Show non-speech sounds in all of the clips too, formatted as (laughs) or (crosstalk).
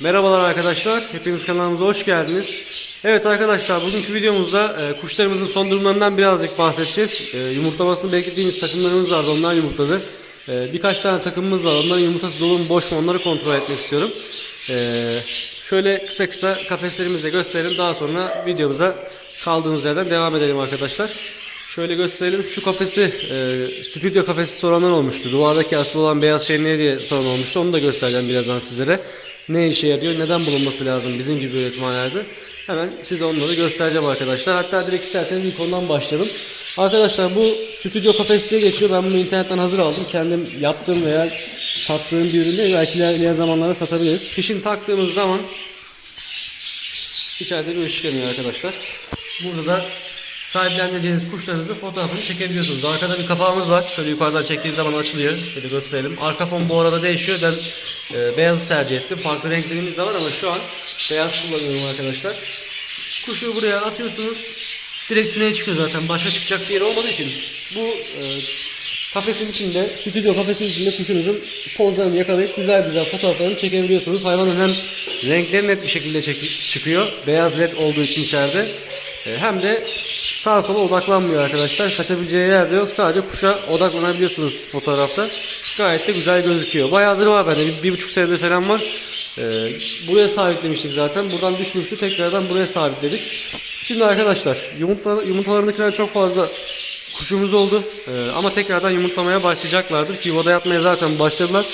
Merhabalar arkadaşlar, hepiniz kanalımıza hoş geldiniz. Evet arkadaşlar, bugünkü videomuzda e, kuşlarımızın son durumlarından birazcık bahsedeceğiz. E, yumurtlamasını beklediğimiz takımlarımız vardı, onlar yumurtladı. E, birkaç tane takımımız var, onların yumurtası dolu mu boş mu onları kontrol etmek istiyorum. E, şöyle kısa kısa kafeslerimizi gösterelim, daha sonra videomuza kaldığımız yerden devam edelim arkadaşlar. Şöyle gösterelim. Şu kafesi, e, stüdyo kafesi soranlar olmuştu. Duvardaki asıl olan beyaz şey ne diye soran olmuştu. Onu da göstereceğim birazdan sizlere. Ne işe yarıyor, neden bulunması lazım bizim gibi üretimhanelerde. Hemen size onları göstereceğim arkadaşlar. Hatta direkt isterseniz ilk ondan başlayalım. Arkadaşlar bu stüdyo kafes geçiyor. Ben bunu internetten hazır aldım. Kendim yaptığım veya sattığım bir ürün değil. Belki ilerleyen zamanlarda satabiliriz. Fişini taktığımız zaman içeride bir ışık yanıyor arkadaşlar. Burada da sahipleneceğiniz kuşlarınızın fotoğrafını çekebiliyorsunuz. Arkada bir kapağımız var. Şöyle yukarıdan çektiğiniz zaman açılıyor. Şöyle gösterelim. Arka fon bu arada değişiyor. Ben e, beyazı tercih ettim. Farklı renklerimiz de var ama şu an beyaz kullanıyorum arkadaşlar. Kuşu buraya atıyorsunuz. Direkt tüneye çıkıyor zaten. Başka çıkacak bir yer olmadığı için. Bu e, kafesin içinde, stüdyo kafesin içinde kuşunuzun pozlarını yakalayıp güzel güzel fotoğraflarını çekebiliyorsunuz. Hayvanın hem renkleri net bir şekilde çeki- çıkıyor. Beyaz led olduğu için içeride. E, hem de sağa sola odaklanmıyor arkadaşlar. Kaçabileceği yer de yok. Sadece kuşa odaklanabiliyorsunuz fotoğrafta. Gayet de güzel gözüküyor. Bayağıdır var bende. Bir, bir buçuk senedir falan var. E, buraya sabitlemiştik zaten. Buradan düşmüştü. Tekrardan buraya sabitledik. Şimdi arkadaşlar yumurta, yumurtalarındakiler çok fazla kuşumuz oldu. Ee, ama tekrardan yumurtlamaya başlayacaklardır ki yuvada yapmaya zaten başladılar.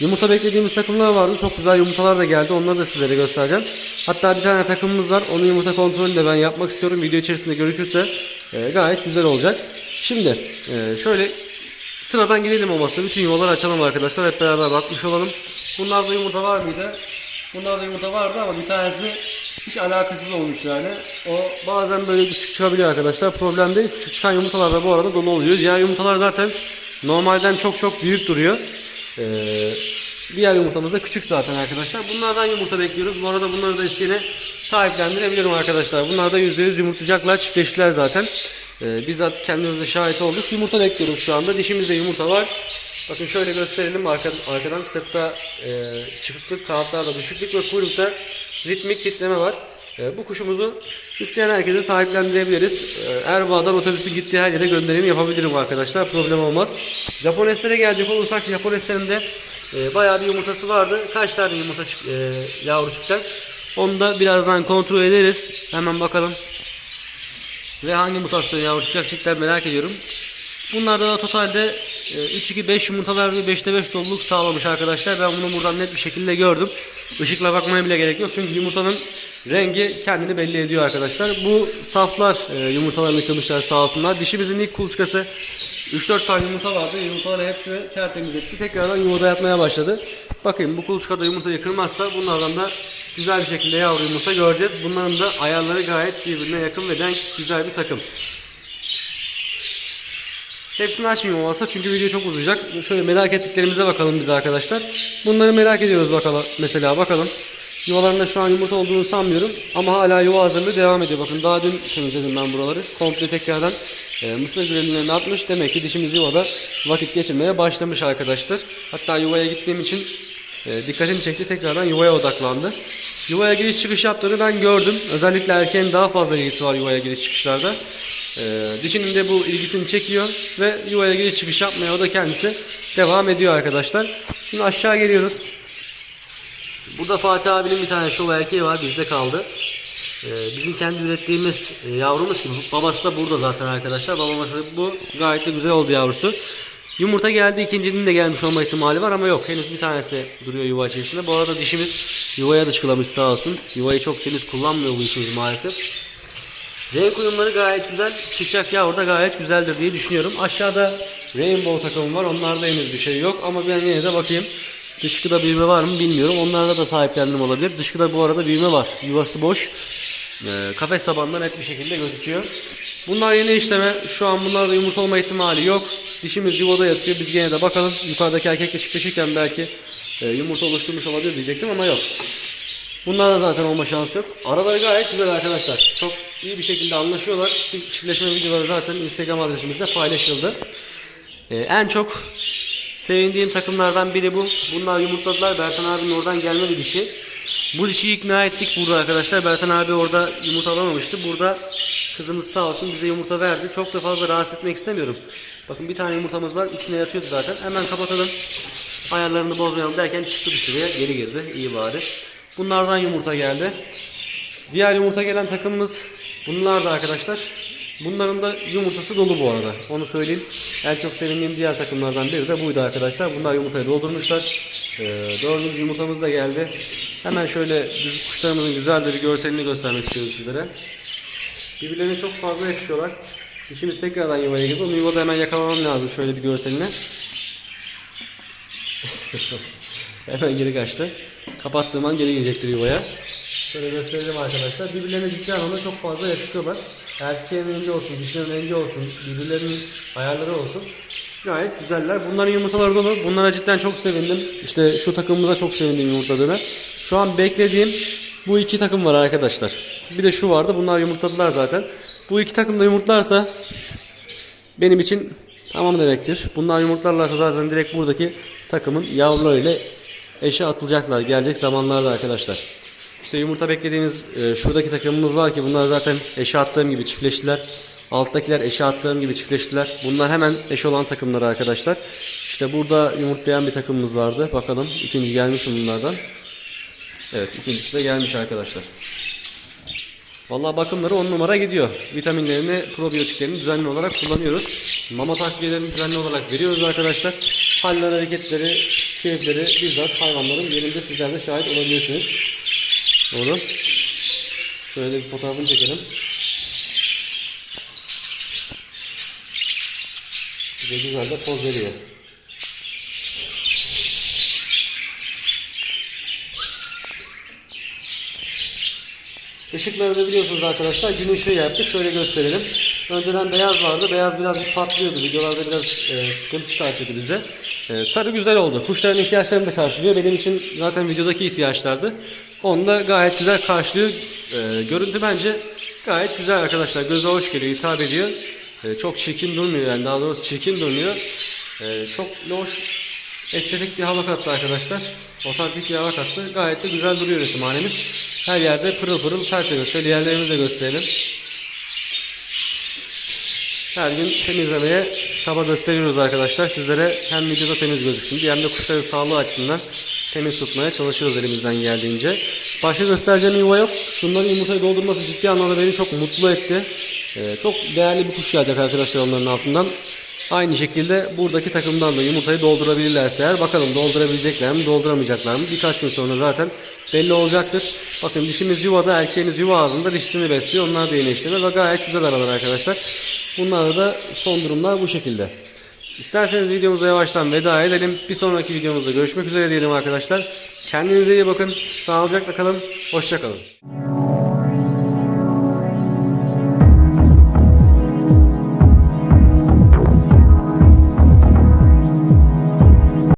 Yumurta beklediğimiz takımlar vardı. Çok güzel yumurtalar da geldi. Onları da sizlere göstereceğim. Hatta bir tane takımımız var. Onun yumurta kontrolünü de ben yapmak istiyorum. Video içerisinde görükürse e, gayet güzel olacak. Şimdi e, şöyle sıradan gidelim olmazsa bütün yuvaları açalım arkadaşlar. Hep beraber bakmış olalım. Bunlarda yumurta var mıydı? Bunlarda yumurta vardı ama bir tanesi hiç alakasız olmuş yani. O bazen böyle küçük çıkabiliyor arkadaşlar. Problem değil. Küçük çıkan yumurtalar da bu arada dolu oluyor. Diğer yumurtalar zaten normalden çok çok büyük duruyor. Ee, diğer yumurtamız da küçük zaten arkadaşlar. Bunlardan yumurta bekliyoruz. Bu arada bunları da isteyene sahiplendirebilirim arkadaşlar. Bunlar da %100 yumurtlayacaklar. Çiftleştiler zaten. Ee, bizzat kendimiz de şahit olduk. Yumurta bekliyoruz şu anda. Dişimizde yumurta var. Bakın şöyle gösterelim. Arkadan, arkadan sırtta e, çıkıklık, kanatlarda düşüklük ve kuyrukta ritmik titreme var. E, bu kuşumuzu isteyen herkese sahiplendirebiliriz. E, Erbaa'dan otobüsün gittiği her yere gönderim yapabilirim arkadaşlar. Problem olmaz. Japoneslere gelecek olursak Japoneslerin de e, bayağı bir yumurtası vardı. Kaç tane yumurta e, yavru çıkacak? Onu da birazdan kontrol ederiz. Hemen bakalım. Ve hangi mutasyon yavru çıkacak cidden merak ediyorum. Bunlarda da totalde e, 3-2-5 yumurtalar ve 5'te 5 doluluk sağlamış arkadaşlar. Ben bunu buradan net bir şekilde gördüm. Işıkla bakmaya bile gerek yok. Çünkü yumurtanın rengi kendini belli ediyor arkadaşlar. Bu saflar e, yumurtalarını kırmışlar sağ olsunlar. Dişimizin ilk kuluçkası 3-4 tane yumurta vardı. Yumurtaları hepsini tertemiz etti. Tekrardan yumurta yatmaya başladı. Bakın bu kuluçkada yumurtayı kırmazsa bunlardan da güzel bir şekilde yavru yumurta göreceğiz. Bunların da ayarları gayet birbirine yakın ve denk güzel bir takım. Hepsini açmayayım olmazsa çünkü video çok uzayacak. Şöyle merak ettiklerimize bakalım biz arkadaşlar. Bunları merak ediyoruz bakalım. Mesela bakalım. Yuvalarında şu an yumurta olduğunu sanmıyorum. Ama hala yuva hazırlığı devam ediyor. Bakın daha dün temizledim ben buraları. Komple tekrardan e, mısır granüllerini atmış. Demek ki dişimiz yuvada vakit geçirmeye başlamış arkadaşlar. Hatta yuvaya gittiğim için e, dikkatimi çekti. Tekrardan yuvaya odaklandı. Yuvaya giriş çıkış yaptığını ben gördüm. Özellikle erkeğin daha fazla ilgisi var yuvaya giriş çıkışlarda. Ee, dişinin de bu ilgisini çekiyor ve yuvaya giriş çıkış yapmaya o da kendisi devam ediyor arkadaşlar. Şimdi aşağı geliyoruz. Burada Fatih abinin bir tane şov erkeği var bizde kaldı. Ee, bizim kendi ürettiğimiz e, yavrumuz gibi. Babası da burada zaten arkadaşlar. Babası bu. Gayet de güzel oldu yavrusu. Yumurta geldi. ikincinin de gelmiş olma ihtimali var ama yok. Henüz bir tanesi duruyor yuva içerisinde. Bu arada dişimiz yuvaya dışkılamış sağ olsun. Yuvayı çok temiz kullanmıyor bu maalesef. Renk uyumları gayet güzel. Çıkacak yavru da gayet güzeldir diye düşünüyorum. Aşağıda Rainbow takımı var. Onlarda henüz bir şey yok. Ama ben yine de bakayım. Dışkıda büyüme var mı bilmiyorum. Onlarda da sahiplendim olabilir. Dışkıda bu arada büyüme var. Yuvası boş. Ee, kafes tabanında net bir şekilde gözüküyor. Bunlar yeni işleme. Şu an bunlarda yumurta olma ihtimali yok. Dişimiz yuvada yatıyor. Biz gene de bakalım. Yukarıdaki erkekle çiftleşirken belki e, yumurta oluşturmuş olabilir diyecektim ama yok. Bunlarda zaten olma şansı yok. Araları gayet güzel arkadaşlar. Çok iyi bir şekilde anlaşıyorlar. Çiftleşme videoları zaten Instagram adresimizde paylaşıldı. Ee, en çok sevindiğim takımlardan biri bu. Bunlar yumurtladılar. Bertan abinin oradan gelme bir dişi. Bu dişiyi ikna ettik burada arkadaşlar. Bertan abi orada yumurta alamamıştı. Burada kızımız sağ olsun bize yumurta verdi. Çok da fazla rahatsız etmek istemiyorum. Bakın bir tane yumurtamız var. Üstüne yatıyordu zaten. Hemen kapatalım. Ayarlarını bozmayalım derken çıktı dışarıya. Geri girdi. İyi bari. Bunlardan yumurta geldi. Diğer yumurta gelen takımımız bunlar da arkadaşlar. Bunların da yumurtası dolu bu arada. Onu söyleyeyim. En çok sevindiğim diğer takımlardan biri de buydu arkadaşlar. Bunlar yumurtayı doldurmuşlar. Ee, dördüncü yumurtamız da geldi. Hemen şöyle kuşlarımızın güzel bir görselini göstermek istiyorum sizlere. Birbirlerine çok fazla yakışıyorlar. İşimiz tekrardan yuvaya girdi. Onu yuvada hemen yakalamam lazım şöyle bir görseline. (laughs) hemen geri kaçtı. Kapattığım an geri girecektir yuvaya. Şöyle gösterelim arkadaşlar. Birbirlerine ciddi anlamda çok fazla yakışıyorlar. Erkeğin rengi olsun, dişinin rengi olsun, birbirlerinin ayarları olsun. Gayet güzeller. Bunların yumurtaları dolu. Bunlara cidden çok sevindim. İşte şu takımımıza çok sevindim yumurtladığına. Şu an beklediğim bu iki takım var arkadaşlar. Bir de şu vardı. Bunlar yumurtladılar zaten. Bu iki takım da yumurtlarsa benim için tamam demektir. Bunlar yumurtlarlarsa zaten direkt buradaki takımın yavrularıyla eşe atılacaklar. Gelecek zamanlarda arkadaşlar. İşte yumurta beklediğimiz e, şuradaki takımımız var ki bunlar zaten eşe attığım gibi çiftleştiler. Alttakiler eşe attığım gibi çiftleştiler. Bunlar hemen eş olan takımlar arkadaşlar. İşte burada yumurtlayan bir takımımız vardı. Bakalım ikinci gelmiş mi bunlardan? Evet ikincisi de gelmiş arkadaşlar. Vallahi bakımları 10 numara gidiyor. Vitaminlerini, probiyotiklerini düzenli olarak kullanıyoruz. Mama takviyelerini düzenli olarak veriyoruz arkadaşlar. Haller, hareketleri, keyifleri bizzat hayvanların yerinde sizler de şahit olabilirsiniz. Doğru. Şöyle bir fotoğrafını çekelim. Bize güzel de poz veriyor. Işıkları da biliyorsunuz arkadaşlar gün ışığı yaptık. Şöyle gösterelim. Önceden beyaz vardı. Beyaz birazcık patlıyordu. Videolarda biraz e, sıkıntı çıkartıyordu bize. E, sarı güzel oldu. Kuşların ihtiyaçlarını da karşılıyor. Benim için zaten videodaki ihtiyaçlardı. Onu da gayet güzel karşılıyor. E, görüntü bence gayet güzel arkadaşlar. Göze hoş geliyor, hitap ediyor. E, çok çirkin durmuyor yani. Daha doğrusu çirkin durmuyor. E, çok loş, estetik bir hava kattı arkadaşlar. Otantik bir hava kattı. Gayet de güzel duruyor resimhanemiz. Her yerde pırıl pırıl tertemiz. Şöyle yerlerimizi de gösterelim. Her gün temizlemeye çaba gösteriyoruz arkadaşlar. Sizlere hem videoda temiz gözüksün diye hem de kuşların sağlığı açısından temiz tutmaya çalışıyoruz elimizden geldiğince. Başka göstereceğim yuva yok. Şunların yumurtayı doldurması ciddi anlamda beni çok mutlu etti. Ee, çok değerli bir kuş gelecek arkadaşlar onların altından. Aynı şekilde buradaki takımdan da yumurtayı doldurabilirlerse eğer bakalım doldurabilecekler mi dolduramayacaklar mı birkaç gün sonra zaten belli olacaktır. Bakın dişimiz yuvada erkeğimiz yuva ağzında dişisini besliyor. Onlar da işleme ve gayet güzel aralar arkadaşlar. Bunlarda da son durumlar bu şekilde. İsterseniz videomuza yavaştan veda edelim. Bir sonraki videomuzda görüşmek üzere diyelim arkadaşlar. Kendinize iyi bakın. Sağlıcakla kalın. Hoşçakalın.